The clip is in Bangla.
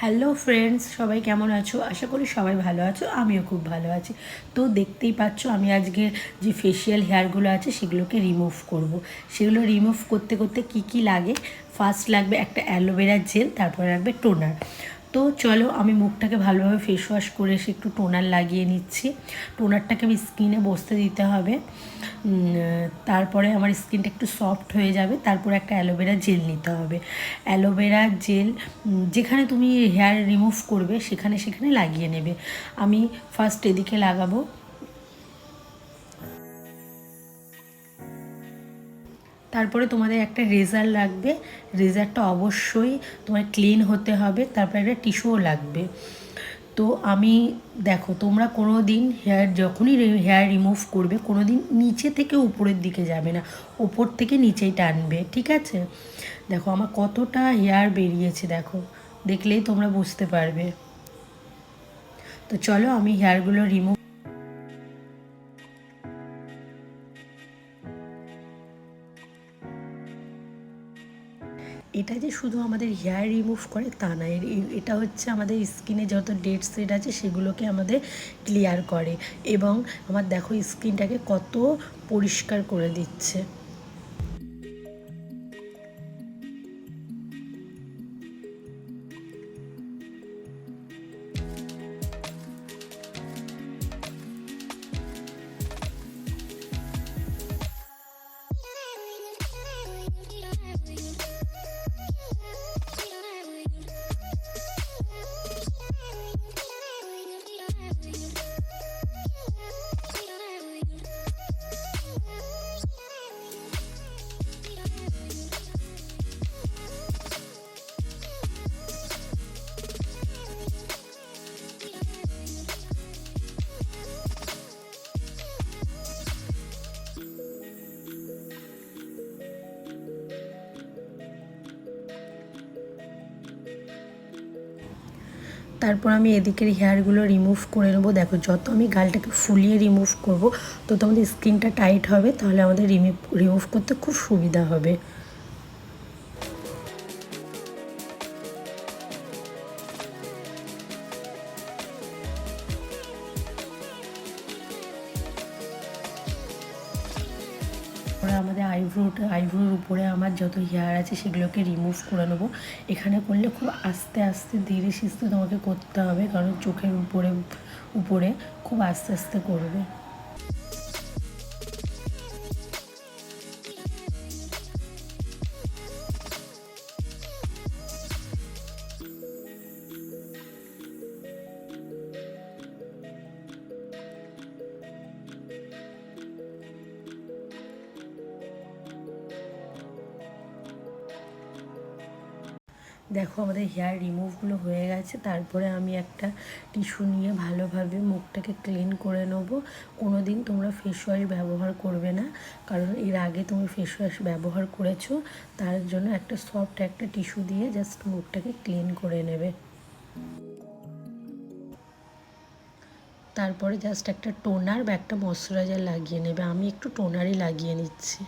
হ্যালো ফ্রেন্ডস সবাই কেমন আছো? আশা করি সবাই ভালো আছো, আমিও খুব ভালো আছি। তো দেখতেই পাচ্ছ, আমি আজকে যে ফেশিয়াল হেয়ারগুলো আছে, সেগুলোকে রিমুভ করব। সেগুলো রিমুভ করতে করতে কি কি লাগে? ফার্স্ট লাগবে একটা অ্যালোভেরা জেল তারপরে লাগবে টোনার তো চলো আমি মুখটাকে ভালোভাবে ফেস ওয়াশ করে এসে একটু টোনার লাগিয়ে নিচ্ছি। টোনারটাকে আমি স্কিনে বসতে দিতে হবে। তারপরে আমার স্কিনটা একটু সফট হয়ে যাবে, তারপরে একটা অ্যালোভেরা জেল নিতে হবে। অ্যালোভেরা জেল যেখানে তুমি হেয়ার রিমুভ করবে, সেখানে সেখানে লাগিয়ে নেবে। আমি ফার্স্ট এদিকে লাগাবো। তারপরে তোমাদের একটা রেজার লাগবে। রেজারটা অবশ্যই তোমার ক্লিন হতে হবে, তারপরে একটা টিস্যুও লাগবে। তো আমি, দেখো, তোমরা কোনো দিন হেয়ার যখনই হেয়ার রিমুভ করবে কোনো দিন নিচে থেকে উপরের দিকে যাবে না। ওপর থেকে নিচেই টানবে, ঠিক আছে? দেখো, আমার কতটা হেয়ার বেরিয়েছে, দেখো। দেখলেই তোমরা বুঝতে পারবে। তো চলো আমি হেয়ারগুলো রিমুভ এটা যে শুধু আমাদের হেয়ার রিমুভ করে তা না এটা হচ্ছে আমাদের স্কিনে যত ডেড সেট আছে সেগুলোকে আমাদের ক্লিয়ার করে এবং আমার দেখো স্কিনটাকে কত পরিষ্কার করে দিচ্ছে। তারপর আমি এদিকের হেয়ারগুলো রিমুভ করে নেব। দেখো, যত আমি গালটাকে ফুলিয়ে রিমুভ করব, তত আমাদের স্কিনটা টাইট হবে, তাহলে আমাদের রিমুভ রিমুভ করতে খুব সুবিধা হবে। তারপরে আমাদের আইব্রোটা আইব্রোর উপরে আমার যত হেয়ার আছে সেগুলোকে রিমুভ করে নেব। এখানে করলে খুব আস্তে আস্তে ধীরে সুস্থে তোমাকে করতে হবে, কারণ চোখের উপরে উপরে খুব আস্তে আস্তে করবে। দেখো আমাদের হেয়ার রিমুভগুলো হয়ে গেছে, তারপরে আমি একটা টিস্যু নিয়ে ভালোভাবে মুখটাকে ক্লিন করে নেব। কোনো দিন তোমরা ফেস ওয়াশ ব্যবহার করবে না, কারণ এর আগে তুমি ফেস ওয়াশ ব্যবহার করেছ, তার জন্য একটা সফট একটা টিস্যু দিয়ে জাস্ট মুখটাকে ক্লিন করে নেবে। তারপরে জাস্ট একটা টোনার বা একটা ময়শ্চারাইজার লাগিয়ে নেবে, আমি একটু টোনারই লাগিয়ে নিচ্ছি।